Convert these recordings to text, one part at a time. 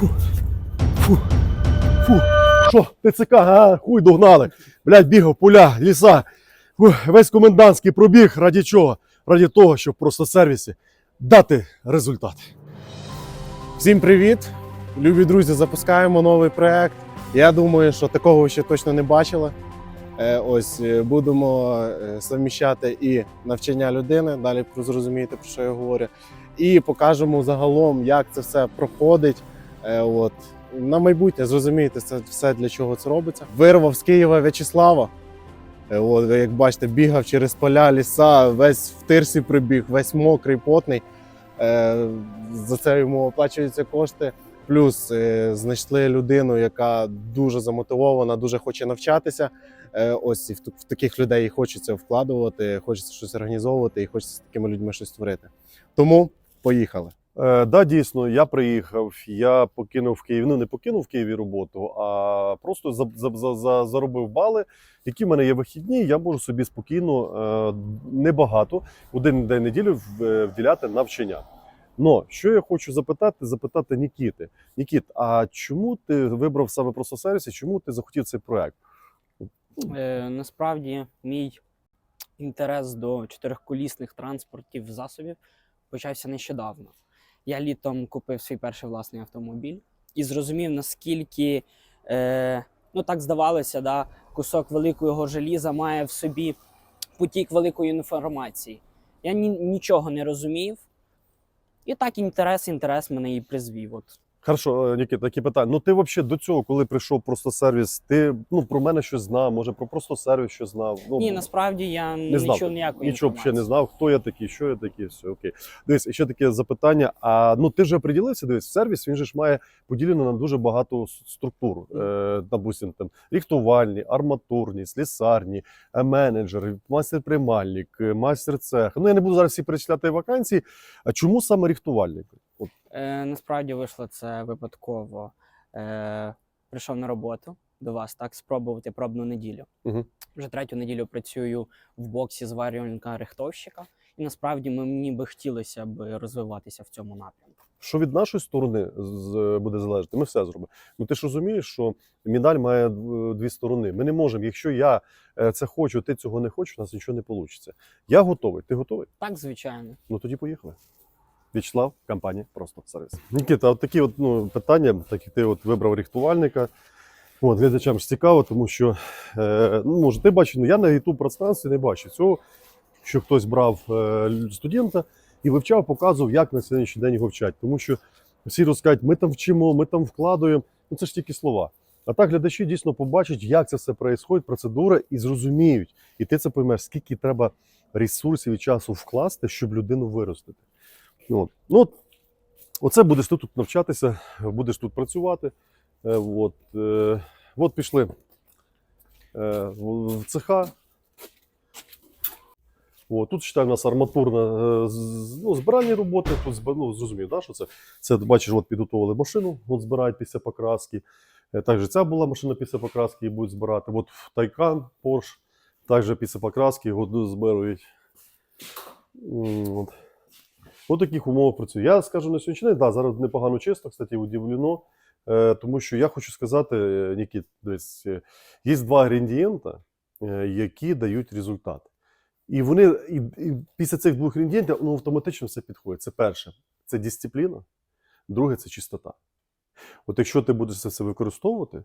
Фу. Фу. Що, ТЦК, а? Хуй догнали. Блядь, бігав, поля, ліса. Фу. Весь комендантський пробіг раді чого? Раді того, щоб просто сервісі дати результат. Всім привіт! Любі друзі, запускаємо новий проект. Я думаю, що такого ви ще точно не бачили. Е, Ось е, будемо е, совміщати і навчання людини. Далі зрозумієте, про що я говорю. І покажемо загалом, як це все проходить. Е, От на майбутнє зрозумієте, це все для чого це робиться. Вирвав з Києва В'ячеслава. Е, От, як бачите, бігав через поля, ліса, весь в тирсі прибіг, весь мокрий, потний. Е, За це йому оплачуються кошти. Плюс знайшли людину, яка дуже замотивована, дуже хоче навчатися. Ось і в, таких людей і хочеться вкладувати, хочеться щось організовувати і хочеться з такими людьми щось створити. Тому поїхали. Е, да, дійсно, я приїхав, я покинув в Києві. Ну, не покинув Києві роботу, а просто за, за, за, за, заробив бали, які в мене є вихідні. Я можу собі спокійно, е, небагато, один день неділю е, вділяти навчання. Но що я хочу запитати, запитати Нікіти. Нікіт, а чому ти вибрав саме просто сервіс і чому ти захотів цей проект? Е, насправді, мій інтерес до чотирьохколісних транспортів засобів почався нещодавно. Я літом купив свій перший власний автомобіль і зрозумів, наскільки, е, ну так здавалося, да, кусок великого желіза має в собі потік великої інформації. Я ні, нічого не розумів. І так інтерес, інтерес мене і призвів. От Хорошо, е, Нікіт, такі питання. Ну ти взагалі до цього, коли прийшов просто сервіс, ти ну про мене щось знав, може про просто сервіс щось знав. Ну, Ні, насправді я не знав. чув ніякої Нічого взагалі не знав, хто я такий, що я такий, все окей. Дивись, і ще таке запитання. А ну ти вже приділився, дивись, сервіс він же ж має поділено на дуже багато структур. Е, допустим, там ріхтувальні, арматурні, слісарні, е, менеджер, мастер-приймальник, е, мастер цех. Ну я не буду зараз всі перечисляти вакансії. А чому саме ріхтувальник? Е, насправді вийшло це випадково. Е, прийшов на роботу до вас, так, спробувати пробну неділю. Мгм. Вже третю неділю працюю в боксі зварювальника рихтовщика, і насправді мені би хотілося б розвиватися в цьому напрямку. що від нашої сторони буде залежати, ми все зробимо. Ну ти ж розумієш, що медаль має дв- дві сторони. Ми не можемо. Якщо я е, це хочу, ти цього не хочеш, у нас нічого не вийде. Я готовий. Ти готовий? Так, звичайно. Ну тоді поїхали. Вячеслав, компанія просто сервіс. Нікіта, от такі от, ну, питання, так як ти от вибрав рихтувальника. От, глядачам ж цікаво, тому що е, ну, може, ти бачиш, ну я на youtube пространстві не бачу цього, що хтось брав е, студента і вивчав, показував, як на сьогоднішній день його вчать. Тому що всі розкажуть, ми там вчимо, ми там вкладуємо. Ну це ж тільки слова. А так глядачі дійсно побачать, як це все відбувається, процедура, і зрозуміють. І ти це поймеш, скільки треба ресурсів і часу вкласти, щоб людину виростити. От. ну, оце будеш ти тут навчатися, будеш тут працювати. Е, от, е, от пішли е, в цеха. От, тут читаю, у нас арматурна ну, збиральні роботи. Тут ну, зрозумів, да, що це. Це бачиш, от підготували машину, от збирають після покраски. Також ця була машина після покраски, її будуть збирати. От Тайкан, Porsche, також після покраски його збирають. От. У таких умовах працюю. Я скажу на сьогоднішній день, да, зараз непогано чисто, кстати, удивлено. Е, тому що я хочу сказати, е, Нікіт, десь е, є два інгредієнта, е, які дають результат. І вони і, і після цих двох інгредієнтів ну, автоматично все підходить. Це перше, це дисципліна, друге це чистота. От якщо ти будеш це все використовувати,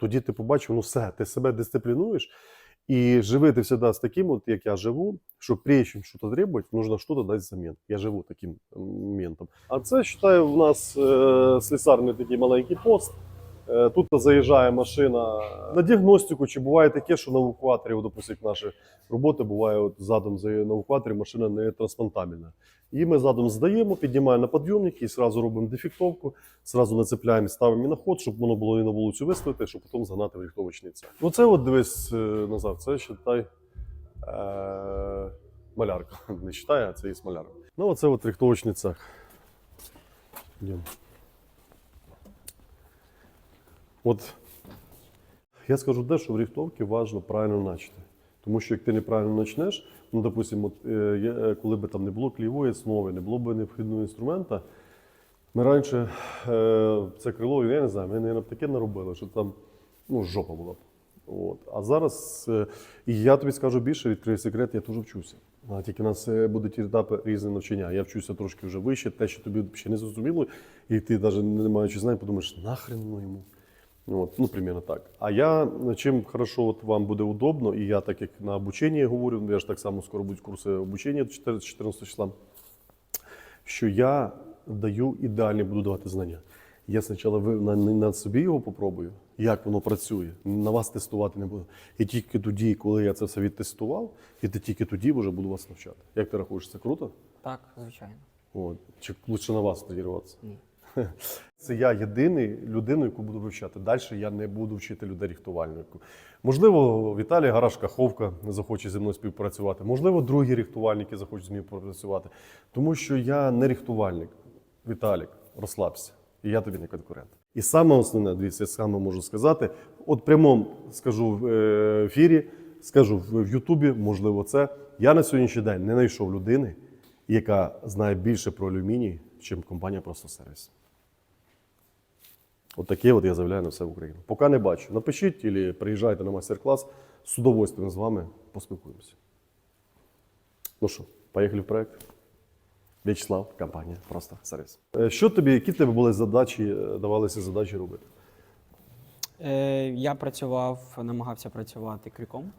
тоді ти побачиш, ну все, ти себе дисциплінуєш, и живи ты всегда с таким вот, як я живу, что прежде чем что-то требовать, нужно что-то дать взамен. Я живу таким моментом. А це, считаю, в нас э, слесарный такий маленький пост. Е, тут заїжджає машина на діагностику, чи буває таке, що на евакуаторі, от, допустим, наші роботи буває от задом за- евакуаторі машина не трансплантабельна. І ми задом здаємо, піднімаємо на підйомник і одразу робимо дефектовку, зразу нацепляємо, ставимо на ход, щоб воно було і на вулицю виставити, щоб потім загнати в рихтовочний цех. Ну от дивись е, назад, це считай е, малярка. Не считай, а це і малярка. Ну оце от рихтовочний цех. Йдемо. От я скажу те, що в рихтовці важливо правильно начати. Тому що як ти неправильно почнеш, ну, допустимо, е, е, коли б там не було клієвої основи, не було б необхідного інструмента, Ми раніше е, це крило, я не знаю, ми, мабуть, таке наробили, що там ну, жопа була б. От. А зараз, е, і я тобі скажу більше, відкрию секрет, я теж вчуся. А тільки у нас е, будуть етапи різні навчання. Я вчуся трошки вже вище, те, що тобі ще не зрозуміло, і ти навіть не маючи знань, подумаєш, нахрен воно йому. От, ну, примерно так. А я чим хорошо от вам буде удобно, і я так як на обученні говорю, я ж так само скоро будуть курси обучення 14 14 числа, що я даю ідеальні буду давати знання. Я спочатку на, на собі його попробую, як воно працює. На вас тестувати не буду. І тільки тоді, коли я це все відтестував, і тільки тоді вже буду вас навчати. Як ти рахуєш, це круто? Так, звичайно. От. Чи лучше на вас тренуватися? Ні. Це я єдиний людину, яку буду вивчати. Далі я не буду вчити людей рихтувальнику. Можливо, Віталій Гараш Каховка захоче зі мною співпрацювати. Можливо, другі рихтувальники захочуть зі мною співпрацювати. Тому що я не рихтувальник. Віталік, розслабся. І я тобі не конкурент. І саме основне, дивіться, я саме можу сказати, от прямому скажу в е, ефірі, скажу в в Ютубі, можливо, це. Я на сьогоднішній день не знайшов людини, яка знає більше про алюміній, чим компанія просто сервіс. От таке от я заявляю на все в Україну. Поки не бачу. Напишіть або приїжджайте на майстер-клас. З удовольствием з вами поспілкуємося. Ну що, поїхали в проект. В'ячеслав, компанія просто сервіс. Е, Що тобі, які тебе були задачі, е, давалися задачі робити? Е, я працював, намагався працювати крюком.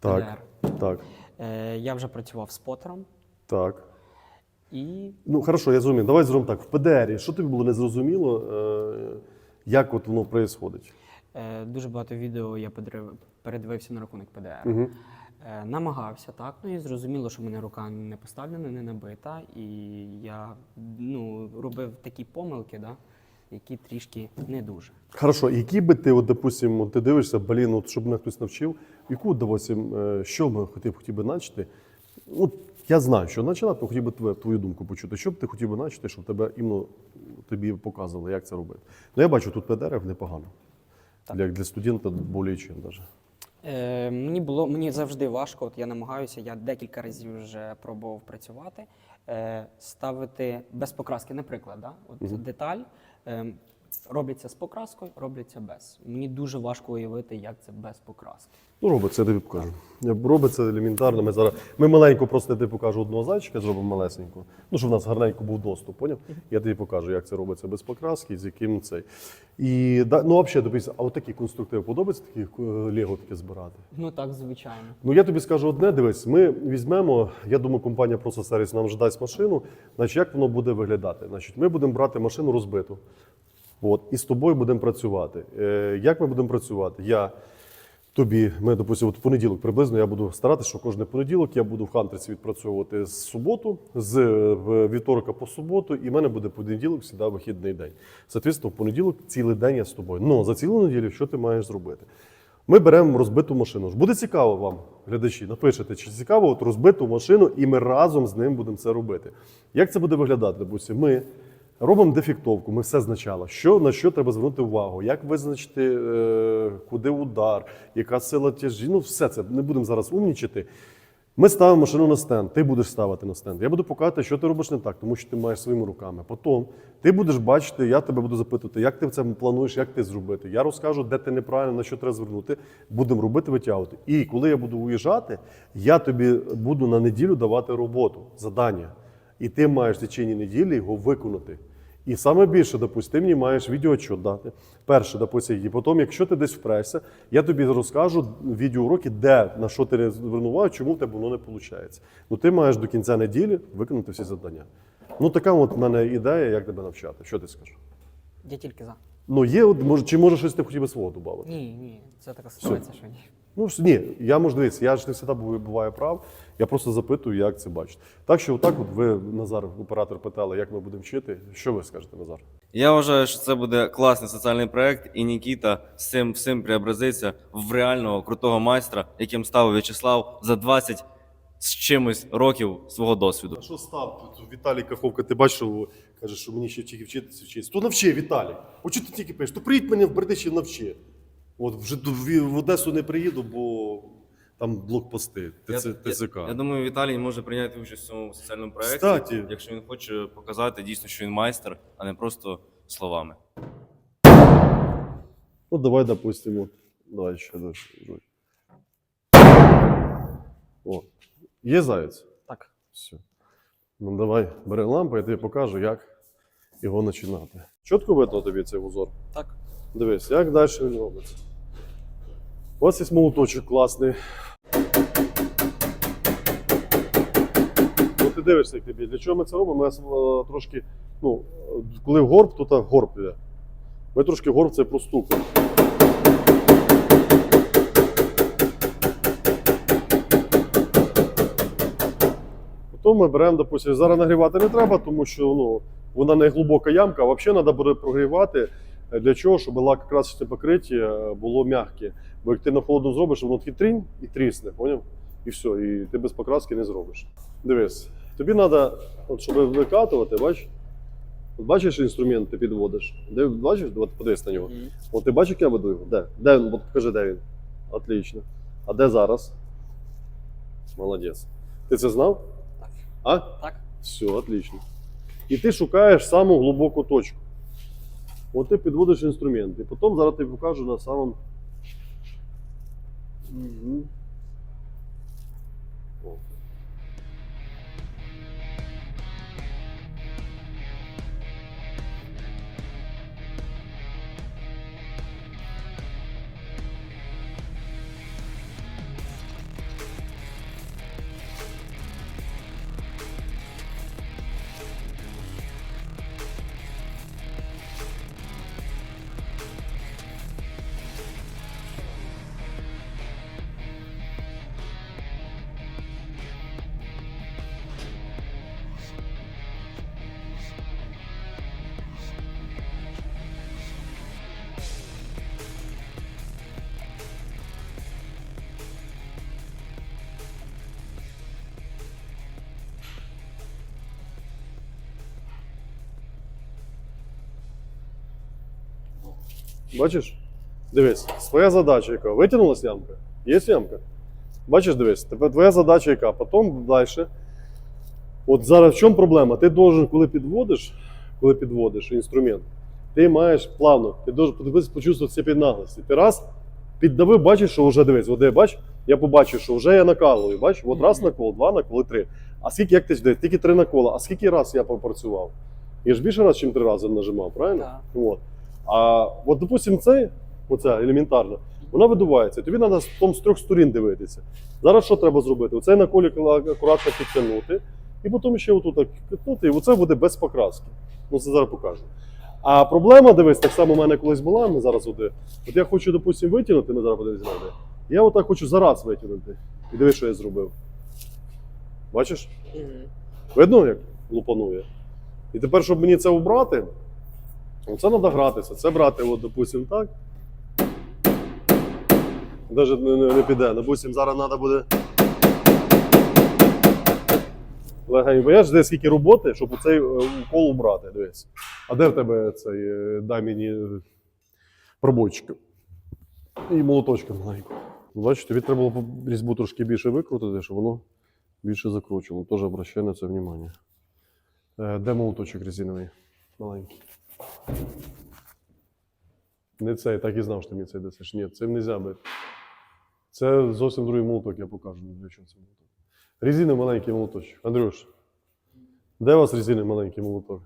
Так, так, Е, я вже працював спотером так. і Ну, хорошо, я зрозумів. Давай зробимо так. В ПДРі, що тобі було незрозуміло, е, як от воно відбувається? е, дуже багато відео я передивився на рахунок ПДР. Угу. Е, намагався, так. Ну і зрозуміло, що мене рука не поставлена, не набита. І я ну, робив такі помилки, да, які трішки не дуже. Хорошо, які би ти, от, допустим, от ти дивишся, блін, от, щоб мене хтось навчив, яку, допустим, е, що би хотів, хотів би начати? От, я знаю, що починати, але хотів би твою, твою думку почути. Що б ти хотів би начати, щоб тебе іменно тобі показували, як це робити? Ну, я бачу, тут ПДР непогано. Так. Для, для студента чим навіть. Е, мені було мені завжди важко. От я намагаюся, я декілька разів вже пробував працювати, е, ставити без покраски, наприклад, да? от деталь. Е, робляться з покраскою, робляться без. Мені дуже важко уявити, як це без покраски. Ну, робить, це я тобі покажу. Робить це елементарно. Ми зараз. Ми маленько просто я тобі покажу одного зайчика, зробимо малесенько. Ну, щоб в нас гарненько був доступ, поняв? Я тобі покажу, як це робиться без покраски, з яким цей. І да, ну, взагалі, дивись, а от такі конструктиви подобається такі е, Лего таке збирати? Ну так, звичайно. Ну я тобі скажу одне, дивись, ми візьмемо, я думаю, компанія просто сервіс нам вже дасть машину. Значить, як воно буде виглядати? Значить, ми будемо брати машину розбиту. От, і з тобою будемо працювати. Е, як ми будемо працювати? Я тобі, ми, допустимо, от в понеділок приблизно я буду старатися, що кожен понеділок я буду в Хантерсі відпрацьовувати з суботу, з вівторка по суботу, і в мене буде понеділок завжди вихідний день. Соответственно, в понеділок цілий день я з тобою. Ну, за цілу неділю що ти маєш зробити? Ми беремо розбиту машину. Буде цікаво вам, глядачі, напишете, чи цікаво от розбиту машину, і ми разом з ним будемо це робити. Як це буде виглядати? Допустим, ми робимо дефектовку, ми все значало. Що на що треба звернути увагу, як визначити, е, куди удар, яка сила тяжі. Ну, все це не будемо зараз умнічити. Ми ставимо машину на стенд, ти будеш ставити на стенд. Я буду показувати, що ти робиш не так, тому що ти маєш своїми руками. Потім ти будеш бачити, я тебе буду запитувати, як ти це плануєш, як ти зробити. Я розкажу, де ти неправильно, на що треба звернути. Будемо робити, витягувати. І коли я буду уїжджати, я тобі буду на неділю давати роботу, завдання. І ти маєш в течение неділі його виконати. І саме більше, допустим, ти мені маєш відеоотчет дати. Перше, допустим, і потім, якщо ти десь впрешся, я тобі розкажу відеоуроки, де на що ти не звернув чому в тебе воно не виходить. Ну ти маєш до кінця неділі виконати всі завдання. Ну така от в мене ідея, як тебе навчати. Що ти скажеш? Я тільки за. Ну є, от, може, чи може щось ти хотів би свого додати? Ні, ні, це така ситуація, що ні. Ну ні, я можу дивитися, я ж не завжди буваю- прав. Я просто запитую, як це бачите. Так що, отак, от ви, Назар, оператор, питали, як ми будемо вчити. Що ви скажете, Назар? Я вважаю, що це буде класний соціальний проект, і Нікіта з цим всім преобразиться в реального крутого майстра, яким став В'ячеслав за 20 з чимось років свого досвіду. А що став? Тут Віталій Каховка, ти бачиш, що каже, що мені ще тільки вчитися вчитися. То навчи, Віталій. От що ти тільки пишеш? То приїдь мене в Бердичів навчи. От вже до- в Одесу не приїду, бо там блокпости, ТЦК. Я, я думаю, Віталій може прийняти участь в цьому соціальному проєкті, Кстати. якщо він хоче показати дійсно, що він майстер, а не просто словами. Ну, давай, допустим, от. Давай ще дальше. О, є заяць? Так. Все. Ну давай, бери лампу, я тобі покажу, як його починати. Чітко видно тобі цей узор? Так. Дивись, як далі він робиться. Ось є молоточок класний. Ну, ти дивишся, як тобі. Для чого ми це робимо? Ми е, трошки, ну, коли горб, то так горб є. Ми трошки горб це простукуємо. Потім ми беремо, допустим, зараз нагрівати не треба, тому що ну, вона не глибока ямка, а взагалі треба буде прогрівати. Е, Для чого? Щоб лакокрасочне покриття е, було м'яке. Бо як ти на холодну зробиш, воно такий трінь і трісне, поняв? І все, і ти без покраски не зробиш. Дивись, тобі треба, от, щоб викатувати, бач, от бачиш інструмент, ти підводиш. Де, бачиш, от подивись на нього. Мгм. От ти бачиш, як я веду його? Де? Де він? От покажи, де він. Отлично. А де зараз? Молодець. Ти це знав? Так. А? Так. Все, отлично. І ти шукаєш саму глибоку точку. От ти підводиш інструмент. І потім зараз ти покажу на самому. Бачиш? Дивись, твоя задача яка? Витягнулась ямка? Є ямка? Бачиш, дивись, тепер твоя задача яка? Потім далі. От зараз в чому проблема? Ти должен, коли підводиш, коли підводиш інструмент, ти маєш плавно, ти должен подивитися, почувствувати під наглості. Ти раз піддавив, бачиш, що вже дивись, от де, бач, я побачив, що вже я накалую, бач, от раз накол, два наколи, три. А скільки, як ти дивись, тільки три накола, а скільки раз я попрацював? Я ж більше раз, ніж три рази нажимав, правильно? Так. От. А от, допустим, цей, оця елементарна, вона видувається. Тобі треба з, трьох сторін дивитися. Зараз що треба зробити? Оцей наколік акуратно підтягнути, і потім ще отут так підтягнути, і оце буде без покраски. Ну, це зараз покажу. А проблема, дивись, так само у мене колись була, ми зараз оде. От я хочу, допустим, витягнути, ми зараз подивимося. на. Я отак хочу зараз витягнути. І дивись, що я зробив. Бачиш? Видно, як лупанує? І тепер, щоб мені це убрати, це треба гратися. Це брати, от, допустим, так. Навіть не, не, не піде. Допустим, зараз треба буде. Легенько. Я ж де скільки роботи, щоб оцей е, укол убрати. Дивись. А де в тебе цей е, дай мені е? І молоточка маленького. Бачиш, тобі треба було різьбу трошки більше викрутити, щоб воно більше закручувало. Теж обращай на це внимание. Е, Де молоточок резиновий? Маленький. Не цей, так і знав, що мені цей десиш. Ні, цим не можна бити. Це зовсім другий молоток, я покажу. Для чого це молоток. Резиновий маленький молоточок. Андрюш, де у вас резиновий маленький молоток?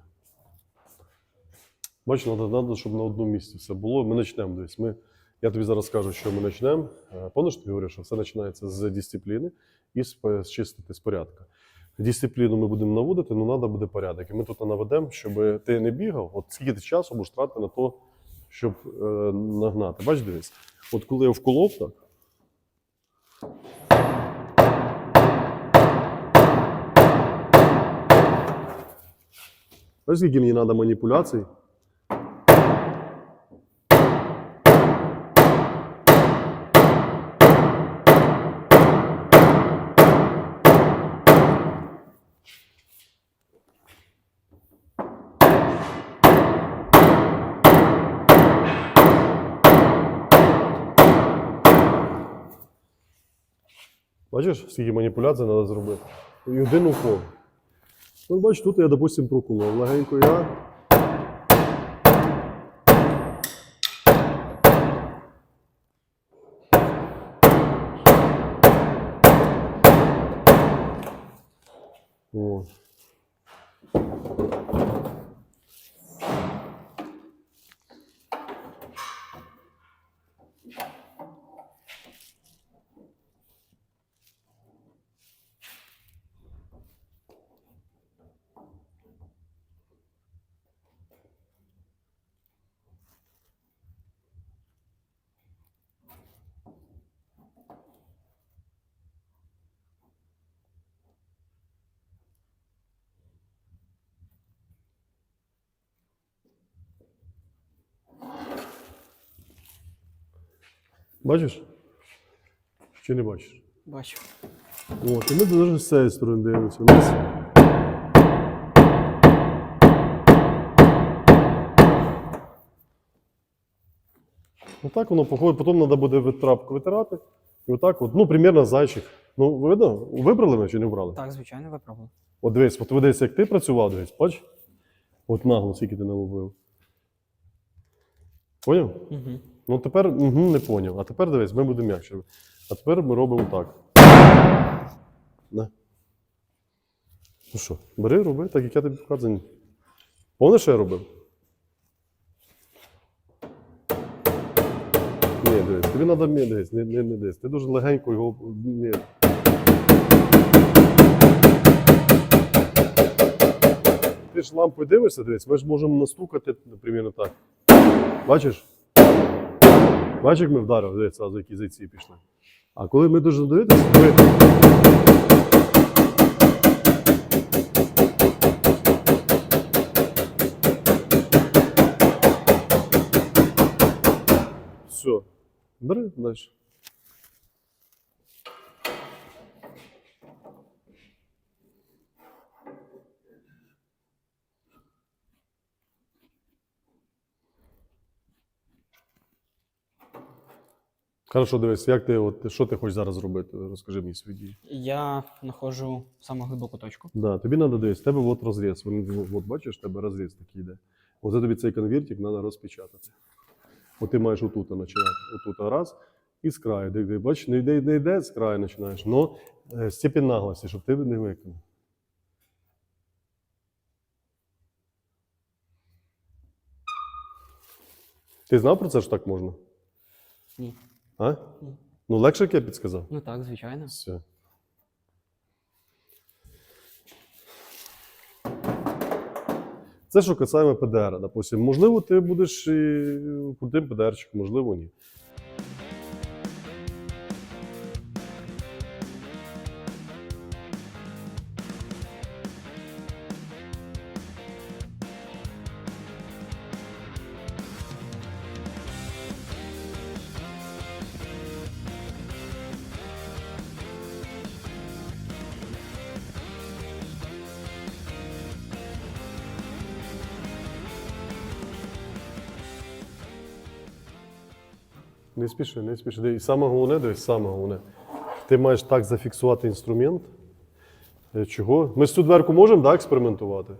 Бач, треба, щоб на одному місці все було. Ми почнемо десь. Ми, я тобі зараз скажу, що ми почнемо. Е, Пам'ятаєш, ти говорив, що все починається з дисципліни і з, з чистити з порядку. Дисципліну ми будемо наводити, але треба буде порядок. І ми тут наведемо, щоб ти не бігав. От скільки ти часу будеш тратити на то, щоб е, нагнати. Бач, дивись, от коли я вколов так. Бачиш, скільки мені треба маніпуляцій? Бачиш, скільки маніпуляцій треба зробити. І один укол. Ну, бачиш, тут я, допустим, проколов. Легенько я. От. Бачиш? Чи не бачиш? Бачу. От, і ми дуже з цієї сторони дивимося. У нас Отак воно походить, потім треба буде витрапку витирати. І отак, от, ну, примерно зайчик. Ну, видно, вибрали ми чи не вбрали? Так, звичайно, виправили. От дивись, от дивись, як ти працював, дивись, бач? От нагло, скільки ти наловив. Поняв? Угу. Ну тепер угу, не поняв. А тепер дивись, ми будемо м'якше. А тепер ми робимо так. На. Ну що, бери, роби, так як я тобі показую. Помниш, що я робив? Ні, дивись, тобі треба мі, дивись, не, не, не дивись. Ти дуже легенько його. Ні. Ти ж лампою дивишся, дивись, ми ж можемо настукати, наприклад, так. Бачиш? Бачиш, як ми вдарили, дивіться, зразу які зайці пішли. А коли ми дуже дивитися, ми... Все. Бери далі. Хорошо, дивись, як ти, от, що ти хочеш зараз зробити? Розкажи мені свої дії. Я знаходжу саму глибоку точку. Да, тобі треба дивись, в тебе от розріз. Він, от бачиш, в тебе розріз такий йде. Оце тобі цей конвертик треба розпечатати. От ти маєш отут починати. Отут раз. І з краю. Де, де, бачиш, не йде, не йде, з краю починаєш. Но е, степінь наглості, щоб ти не виконав. Ти знав про це що так можна? Ні. А? Ну, легше, як я підсказав. Ну так, звичайно. Все. Це що касаємо ПДР, допустим. Можливо, ти будеш і крутим ПДРчиком, можливо, ні. Не спіши, не спіши. І саме головне, дивись, саме головне. Ти маєш так зафіксувати інструмент. Е, Чого? Ми з цю дверку можемо да, експериментувати?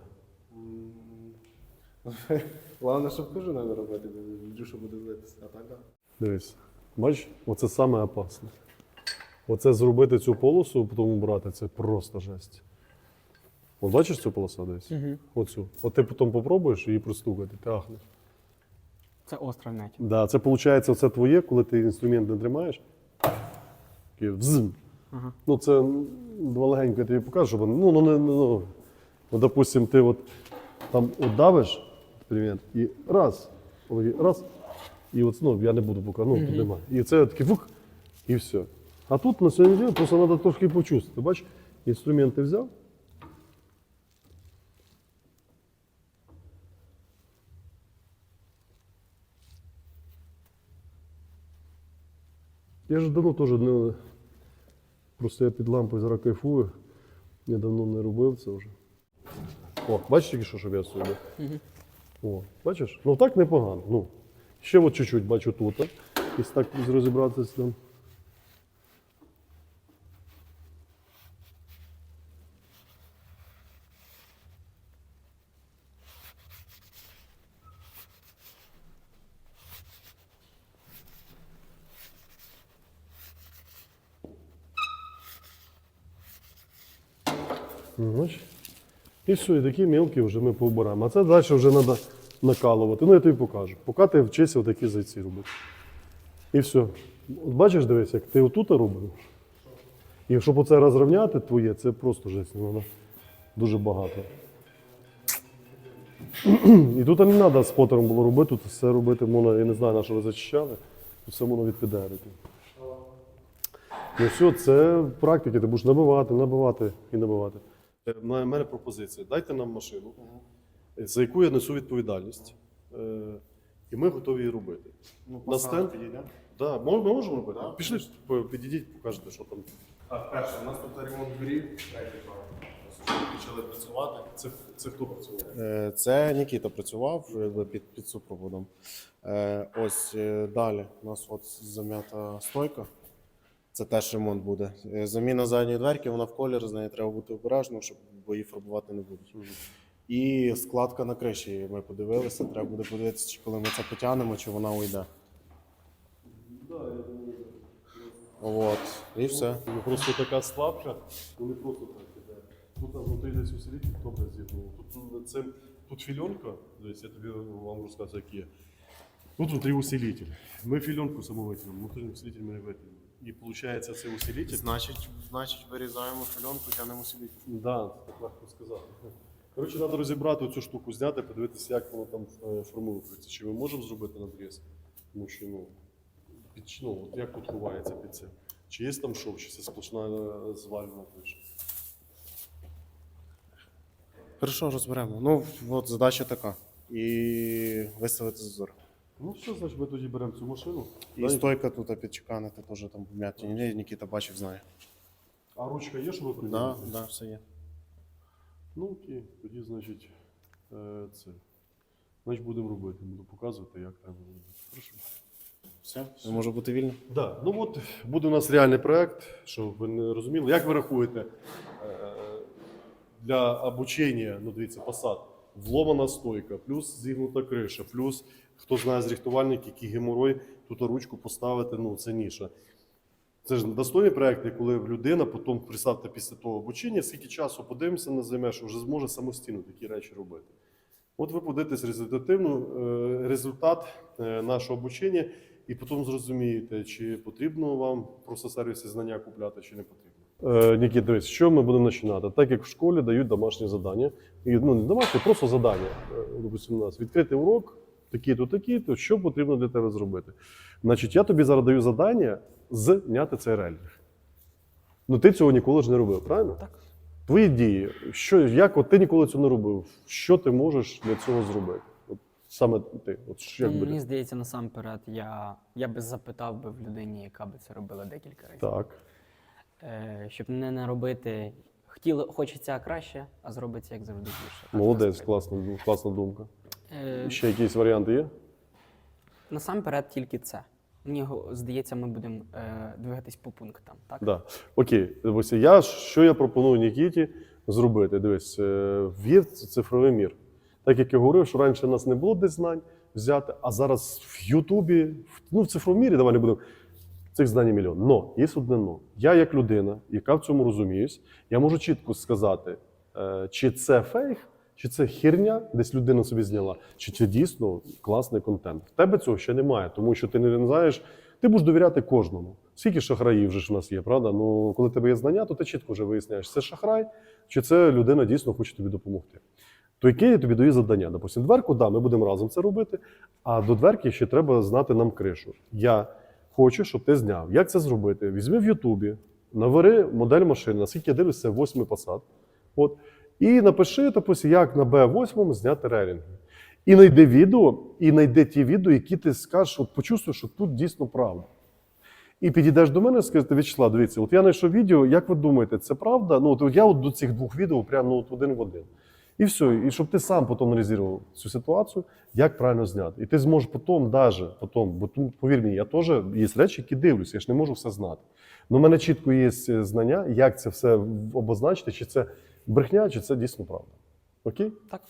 Головне, щоб кожу не робити, Дюша буде злитися, а так, так. Дивись. Бачиш, оце саме опасне. Оце зробити цю полосу, потім брати, це просто жесть. От бачиш цю полосу десь? Угу. Оцю. От ти потім попробуєш її простукати, ти ахнеш. Це остра м'ять. Да, це виходить, це твоє, коли ти інструмент не тримаєш. Взм. Ага. Ну, це два легенько я тобі покажу, щоб ну, ну, не, ну, ну, допустим, ти от там от давиш, і раз, раз, і от, ну, я не буду показувати, ну, тут немає. І це такий фух, і все. А тут на сьогодні просто треба трошки почувствувати. Бачиш, інструмент ти взяв, Я ж давно теж не. Просто я під лампою зараз кайфую. Я давно не робив це вже. О, бачиш тільки що, щоб я собі. О, бачиш? Ну так непогано. Ну, ще от чуть-чуть бачу тут. Якщо так розібратися там. Ну, бачиш? І все, і такі мілкі вже ми поубираємо. А це далі вже треба накалувати. Ну, я тобі покажу. Поки ти вчишся отакі зайці робити. І все. От бачиш, дивись, як ти отут робив. І щоб оце розрівняти твоє, це просто жесть. ну, Воно дуже багато. І тут не треба спотером було робити, тут все робити можна, я не знаю, на що ви зачищали, тут все можна відпідерити. Ну все, це практики, ти будеш набивати, набивати і набивати. У мене пропозиція. Дайте нам машину, за яку я несу відповідальність. Е, І ми готові її робити. Ну, На стенд? Да, ми можемо робити? Пішли, підійдіть, покажете, що там. Так, перше, у нас тут ремонт дворів, техніка. Почали працювати. Це, це хто працював? Е, Це Нікіта працював під, під супроводом. Е, Ось е, далі у нас от зам'ята стойка. Це теж ремонт буде. Е, Заміна задньої дверки, вона в колір, з нею треба бути обережним, щоб бо її фарбувати не будуть. І складка на криші. Ми подивилися, треба буде подивитися, чи коли ми це потягнемо, чи вона уйде. От, і все. Ну, просто така слабша, ну не просто так іде. Тут там внутрі десь усилитель добре зігнув. Тут, тут, це, тут фільонка, дивись, я тобі вам розказую, як є. Тут внутрі усилитель. Ми фільонку саму витягнемо, внутрішній усилитель ми не витягнемо. І виходить, цей усилитель. Значить, значить, вирізаємо фільонку, тянемо собі. Да, так легко сказати. Коротше, треба розібрати цю штуку, зняти, подивитися, як воно там е, формується. Чи ми можемо зробити надріз? Тому що, ну, під, ну от як тут ховається під це? Чи є там шов, чи це сплошна е, звалена криша? Хорошо, розберемо. Ну, от задача така. І виставити зазор. Ну все, значить, ми тоді беремо цю машину. І Дай- стойка тут підчеканити теж там пом'яті. Ні, Нікіта бачив, знає. А ручка є, щоб ви Так, прийняли? да, да, все є. Ну окей, тоді, значить, е, це. Значить, будемо робити. Буду показувати, як треба робити. Хорошо. Все, я можу бути вільним. Да, ну от буде у нас реальний проект, щоб ви не розуміли. Як ви рахуєте е, для обучення, ну дивіться, посад, вломана стойка, плюс зігнута криша, плюс хто знає з рихтувальник, який геморой, тут ручку поставити, ну це ніша. Це ж достойні проекти, коли людина потім, представте, після того обучення, скільки часу подивимося на займе, що вже зможе самостійно такі речі робити. От ви подивитесь результативну е, результат е, нашого обучення, і потім зрозумієте, чи потрібно вам просто сервіси знання купляти, чи не потрібно. Е, Нікіт, дивись, що ми будемо починати? Так як в школі дають домашні завдання, і ну не домашні, просто завдання. Допустимо, у нас відкритий урок, такі-то, такі-то, що потрібно для тебе зробити. Значить, я тобі зараз даю завдання зняти цей релінг. Ну ти цього ніколи ж не робив, правильно? Так. Твої дії, що, як от ти ніколи цього не робив, що ти можеш для цього зробити? От саме ти. От як Мені здається, насамперед, я, я би запитав би в людині, яка би це робила декілька разів. Так. Е, щоб не наробити. Хотіло, хочеться краще, а зробиться як завжди більше. Молодець, класна, класна думка. Е, Ще якісь варіанти є? насамперед тільки це. Мені го- здається, ми будемо е, двигатись по пунктам. Так? Да. Окей, ось я що я пропоную Нікіті зробити? Дивись, е, в'їв цифровий мір. Так як я говорив, що раніше у нас не було десь знань взяти, а зараз в Ютубі, в- ну в цифровому мірі, давай не будемо. Цих знань мільйон. Но є одне но. Я, як людина, яка в цьому розуміюсь, я можу чітко сказати, е, чи це фейк, чи це херня, десь людина собі зняла, чи це дійсно класний контент. В тебе цього ще немає, тому що ти не знаєш, ти будеш довіряти кожному. Скільки шахраїв вже ж у нас є, правда? Ну, коли в тебе є знання, то ти чітко вже виясняєш, це шахрай, чи це людина дійсно хоче тобі допомогти. То яке я тобі даю завдання? Допустим, дверку, да, ми будемо разом це робити. А до дверки ще треба знати нам кришу. Я хочу, щоб ти зняв. Як це зробити? Візьми в Ютубі, навери модель машини, наскільки я дивлюся, це восьмий посад. От. І напиши, допустим, як на Б8 зняти релінги. І знайди відео, і знайди ті відео, які ти скажеш, от почувствуєш, що тут дійсно правда. І підійдеш до мене і скажете, Вячеслав, дивіться, от я знайшов відео, як ви думаєте, це правда? Ну, от я от до цих двох відео прямо ну, от один в один. І все. І щоб ти сам потім аналізував цю ситуацію, як правильно зняти. І ти зможеш потім, даже потім, бо повір мені, я теж є речі, які дивлюся, я ж не можу все знати. Ну, у мене чітко є е, знання, як це все обозначити, чи це брехня, чи це дійсно правда. Окей? Так.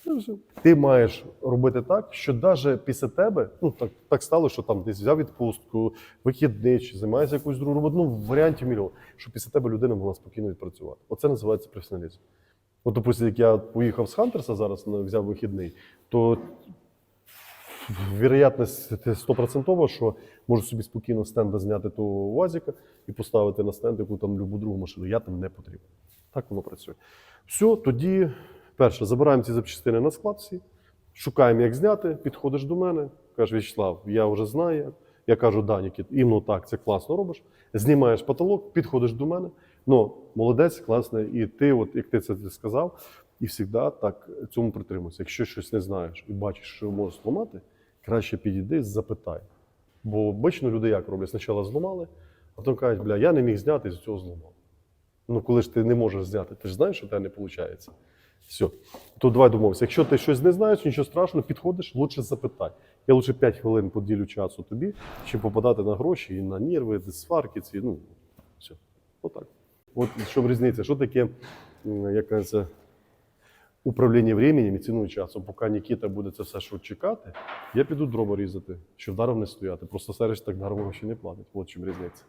Ти маєш робити так, що навіть після тебе, ну так, так стало, що там десь взяв відпустку, вихідний, чи займається якоюсь другою роботою, ну, варіантів мільйон, щоб після тебе людина могла спокійно відпрацювати. Оце називається професіоналізм. От, допустим, як я поїхав з Хантерса зараз, взяв вихідний, то вірогятність 100%, що можу собі спокійно з стенда зняти того УАЗіка і поставити на стенд яку там любу другу машину. Я там не потрібен. Так воно працює. Все, тоді, перше, забираємо ці запчастини на склад всі, шукаємо, як зняти, підходиш до мене, кажеш, Вячеслав, я вже знаю. Я кажу, да, Нікіт, іменно так, це класно робиш. Знімаєш потолок, підходиш до мене. Ну, молодець, класно. І ти, от як ти це сказав, і завжди так цьому притримуйся. Якщо щось не знаєш і бачиш, що можеш зламати, краще підійди, запитай. Бо обично люди як роблять? Спочатку зламали, а потім кажуть, бля, я не міг зняти, з цього зламав. Ну, коли ж ти не можеш зняти, ти ж знаєш, що в тебе не виходить. Все. То давай домовимося. Якщо ти щось не знаєш, нічого страшного, підходиш, лучше запитай. Я лише 5 хвилин поділю часу тобі, чим попадати на гроші і на нерви, сварки ці. Ну, все. Отак. От щоб різниця, що таке, як кажеться, управління временем і ціною часу. Поки Нікіта буде це все що чекати, я піду дрова різати, щоб даром не стояти. Просто сервіс так даром гроші не платить. От чим різниця.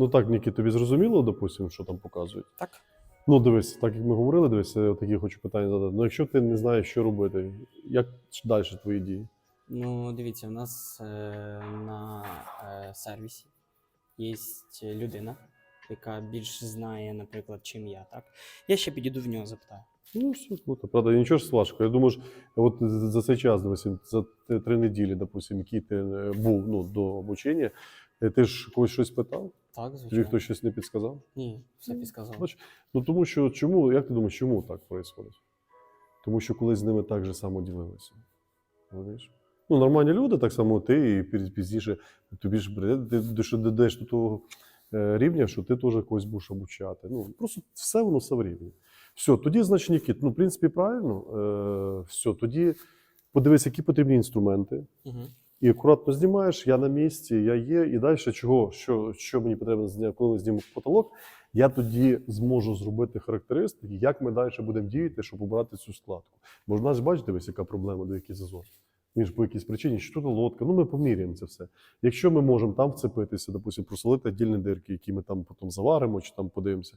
Ну так, Нікі, тобі зрозуміло, допустимо, що там показують? Так. Ну, дивись, так як ми говорили, дивись, я такі хочу питання задати. Ну, якщо ти не знаєш, що робити, як далі твої дії? Ну, дивіться, у нас е, на е, сервісі є людина, яка більш знає, наприклад, чим я, так? Я ще підійду в нього запитаю. Ну, все круто. Правда, нічого ж важко. Я думаю, що от за цей час, дивись, за три неділі, допустим, які ти е, був ну, до обучення, ти ж когось щось питав? Так, Тобі хтось щось не підсказав? Ні, все підказав. Бач, Ну тому що чому, як ти думаєш, чому так відбувається? Тому що колись з ними так же само ділилися. Розумієш? Ну, нормальні люди, так само ти, і пізніше тобі ж прийде, ти до- що дійдеш до того е, рівня, що ти теж когось будеш обучати. Ну, просто все воно все в рівні. Все, тоді, значить, Нікіт, ну, в принципі, правильно. Е, все, тоді подивись, які потрібні інструменти. Угу. І акуратно знімаєш, я на місці, я є, і далі чого, що, що мені потрібно зняти, коли знімемо потолок, я тоді зможу зробити характеристики, як ми далі будемо діяти, щоб обрати цю складку. Бо ж нас бачиш, дивись, яка проблема, до який зазор. Він ж по якійсь причині, що тут лодка, ну ми поміряємо це все. Якщо ми можемо там вцепитися, допустимо, просолити віддільні дирки, які ми там потім заваримо чи там подивимося,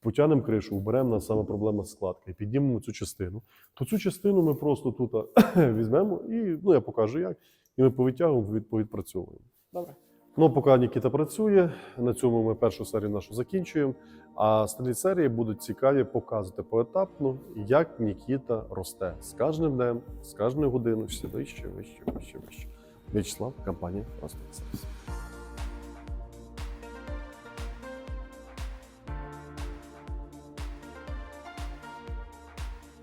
потягнемо кришу, уберемо на саме проблема складки, піднімемо цю частину, то цю частину ми просто тут візьмемо і ну, я покажу як, і ми повитягуємо, відпрацьовуємо. Добре. Ну, поки Нікіта працює, на цьому ми першу серію нашу закінчуємо. А старі серії будуть цікаві показувати поетапно, як Нікіта росте з кожним днем, з кожною годиною, все вище, вище, вище, вище. В'ячеслав, компанія «Просто сервіс».